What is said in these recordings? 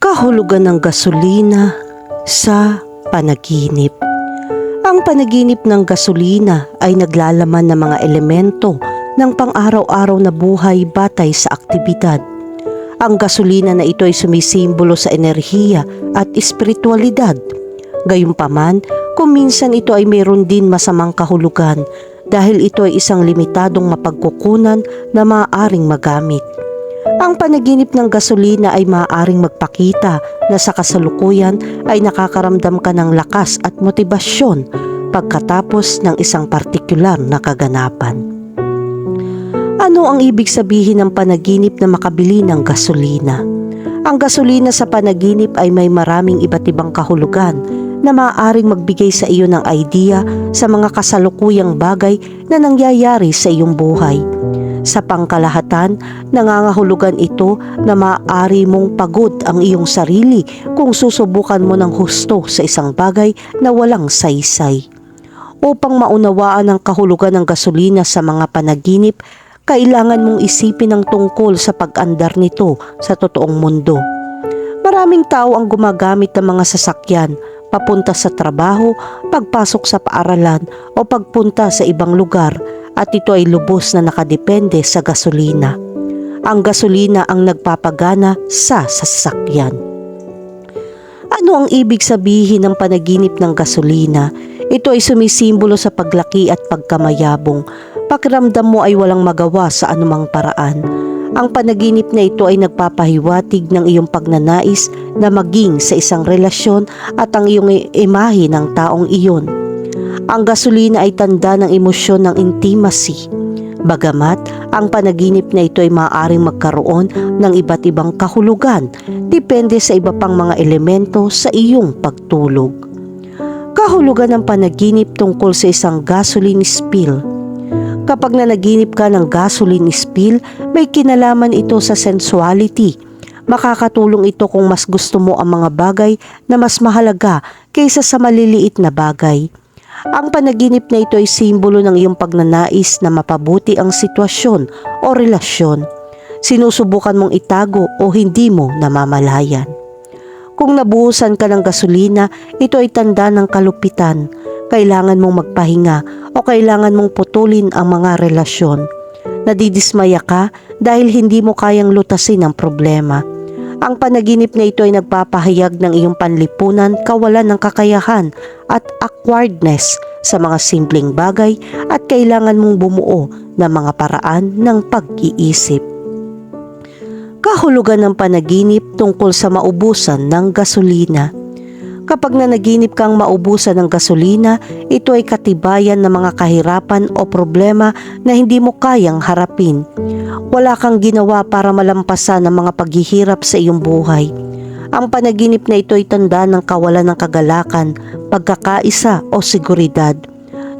kahulugan ng gasolina sa panaginip. Ang panaginip ng gasolina ay naglalaman ng mga elemento ng pang-araw-araw na buhay batay sa aktibidad. Ang gasolina na ito ay sumisimbolo sa enerhiya at espiritualidad. Gayunpaman, kung minsan ito ay mayroon din masamang kahulugan dahil ito ay isang limitadong mapagkukunan na maaaring magamit. Ang panaginip ng gasolina ay maaaring magpakita na sa kasalukuyan ay nakakaramdam ka ng lakas at motibasyon pagkatapos ng isang partikular na kaganapan. Ano ang ibig sabihin ng panaginip na makabili ng gasolina? Ang gasolina sa panaginip ay may maraming iba't ibang kahulugan na maaaring magbigay sa iyo ng idea sa mga kasalukuyang bagay na nangyayari sa iyong buhay. Sa pangkalahatan, nangangahulugan ito na maaari mong pagod ang iyong sarili kung susubukan mo ng husto sa isang bagay na walang saysay. Upang maunawaan ang kahulugan ng gasolina sa mga panaginip, kailangan mong isipin ang tungkol sa pag-andar nito sa totoong mundo. Maraming tao ang gumagamit ng mga sasakyan papunta sa trabaho, pagpasok sa paaralan o pagpunta sa ibang lugar at ito ay lubos na nakadepende sa gasolina. Ang gasolina ang nagpapagana sa sasakyan. Ano ang ibig sabihin ng panaginip ng gasolina? Ito ay sumisimbolo sa paglaki at pagkamayabong. Pakiramdam mo ay walang magawa sa anumang paraan. Ang panaginip na ito ay nagpapahiwatig ng iyong pagnanais na maging sa isang relasyon at ang iyong imahe ng taong iyon. Ang gasolina ay tanda ng emosyon ng intimacy. Bagamat ang panaginip na ito ay maaaring magkaroon ng iba't ibang kahulugan depende sa iba pang mga elemento sa iyong pagtulog. Kahulugan ng panaginip tungkol sa isang gasoline spill. Kapag nanaginip ka ng gasoline spill, may kinalaman ito sa sensuality. Makakatulong ito kung mas gusto mo ang mga bagay na mas mahalaga kaysa sa maliliit na bagay. Ang panaginip na ito ay simbolo ng iyong pagnanais na mapabuti ang sitwasyon o relasyon. Sinusubukan mong itago o hindi mo namamalayan. Kung nabuhusan ka ng gasolina, ito ay tanda ng kalupitan. Kailangan mong magpahinga o kailangan mong putulin ang mga relasyon. Nadidismaya ka dahil hindi mo kayang lutasin ang problema. Ang panaginip na ito ay nagpapahayag ng iyong panlipunan, kawalan ng kakayahan at awkwardness sa mga simpleng bagay at kailangan mong bumuo ng mga paraan ng pag-iisip. Kahulugan ng panaginip tungkol sa maubusan ng gasolina. Kapag nanaginip kang maubusan ng gasolina, ito ay katibayan ng mga kahirapan o problema na hindi mo kayang harapin. Wala kang ginawa para malampasan ang mga paghihirap sa iyong buhay. Ang panaginip na ito ay tanda ng kawalan ng kagalakan, pagkakaisa o seguridad.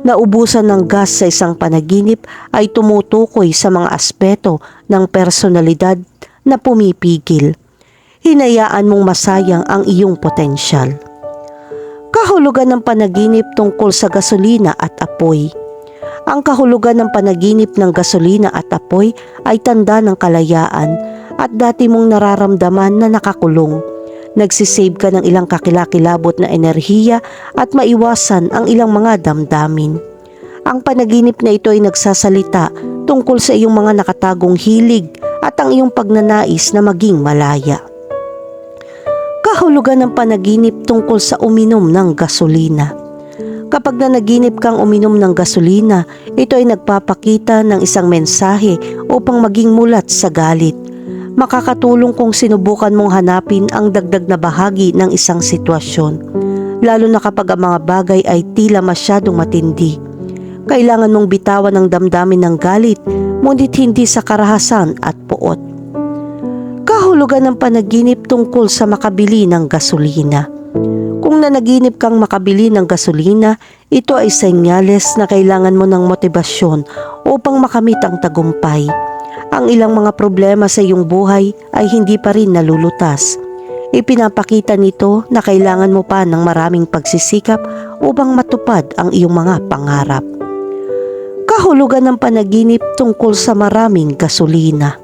Naubusan ng gas sa isang panaginip ay tumutukoy sa mga aspeto ng personalidad na pumipigil. Hinayaan mong masayang ang iyong potensyal. Kahulugan ng panaginip tungkol sa gasolina at apoy. Ang kahulugan ng panaginip ng gasolina at apoy ay tanda ng kalayaan at dati mong nararamdaman na nakakulong. Nagsisave ka ng ilang kakilakilabot na enerhiya at maiwasan ang ilang mga damdamin. Ang panaginip na ito ay nagsasalita tungkol sa iyong mga nakatagong hilig at ang iyong pagnanais na maging malaya kahulugan ng panaginip tungkol sa uminom ng gasolina. Kapag nanaginip kang uminom ng gasolina, ito ay nagpapakita ng isang mensahe upang maging mulat sa galit. Makakatulong kung sinubukan mong hanapin ang dagdag na bahagi ng isang sitwasyon, lalo na kapag ang mga bagay ay tila masyadong matindi. Kailangan mong bitawan ang damdamin ng galit, ngunit hindi sa karahasan at puot kahulugan ng panaginip tungkol sa makabili ng gasolina. Kung nanaginip kang makabili ng gasolina, ito ay senyales na kailangan mo ng motibasyon upang makamit ang tagumpay. Ang ilang mga problema sa iyong buhay ay hindi pa rin nalulutas. Ipinapakita nito na kailangan mo pa ng maraming pagsisikap upang matupad ang iyong mga pangarap. Kahulugan ng panaginip tungkol sa maraming gasolina.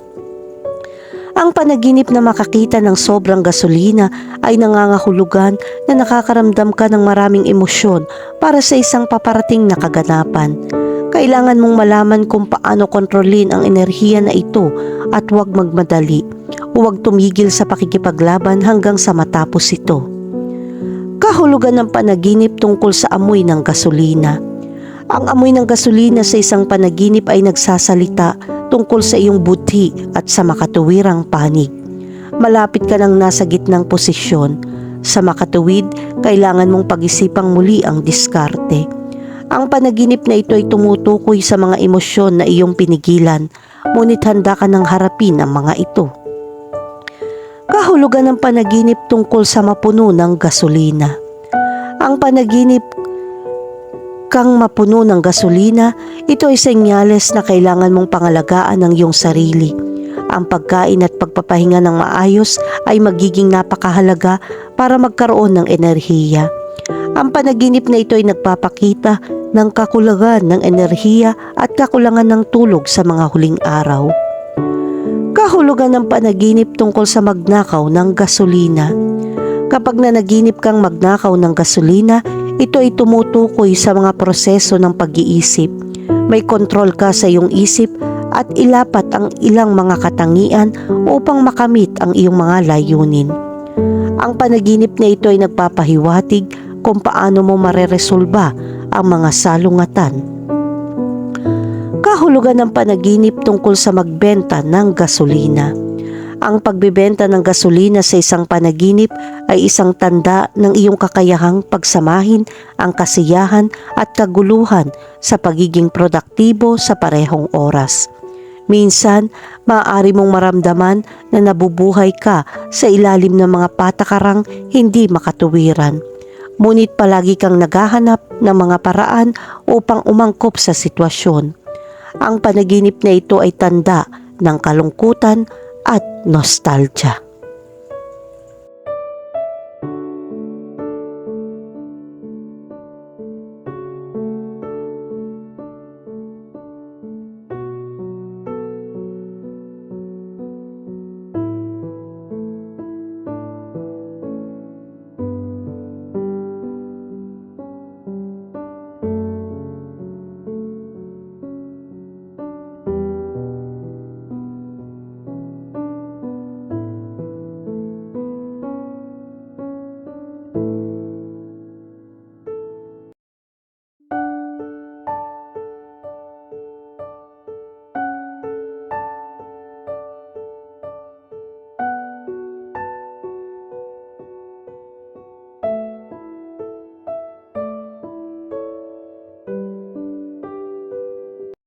Ang panaginip na makakita ng sobrang gasolina ay nangangahulugan na nakakaramdam ka ng maraming emosyon para sa isang paparating na kaganapan. Kailangan mong malaman kung paano kontrolin ang enerhiya na ito at huwag magmadali. Huwag tumigil sa pakikipaglaban hanggang sa matapos ito. Kahulugan ng panaginip tungkol sa amoy ng gasolina. Ang amoy ng gasolina sa isang panaginip ay nagsasalita tungkol sa iyong buti at sa makatuwirang panig. Malapit ka nang nasa gitnang posisyon. Sa makatuwid, kailangan mong pag-isipang muli ang diskarte. Ang panaginip na ito ay tumutukoy sa mga emosyon na iyong pinigilan, ngunit handa ka nang harapin ang mga ito. Kahulugan ng panaginip tungkol sa mapuno ng gasolina. Ang panaginip kang mapuno ng gasolina, ito ay senyales na kailangan mong pangalagaan ang iyong sarili. Ang pagkain at pagpapahinga ng maayos ay magiging napakahalaga para magkaroon ng enerhiya. Ang panaginip na ito ay nagpapakita ng kakulangan ng enerhiya at kakulangan ng tulog sa mga huling araw. Kahulugan ng panaginip tungkol sa magnakaw ng gasolina. Kapag nanaginip kang magnakaw ng gasolina, ito ay tumutukoy sa mga proseso ng pag-iisip. May kontrol ka sa iyong isip at ilapat ang ilang mga katangian upang makamit ang iyong mga layunin. Ang panaginip na ito ay nagpapahiwatig kung paano mo mareresolba ang mga salungatan. Kahulugan ng panaginip tungkol sa magbenta ng gasolina. Ang pagbebenta ng gasolina sa isang panaginip ay isang tanda ng iyong kakayahang pagsamahin ang kasiyahan at kaguluhan sa pagiging produktibo sa parehong oras. Minsan, maaari mong maramdaman na nabubuhay ka sa ilalim ng mga patakarang hindi makatuwiran. Ngunit palagi kang naghahanap ng mga paraan upang umangkop sa sitwasyon. Ang panaginip na ito ay tanda ng kalungkutan at nostalgia.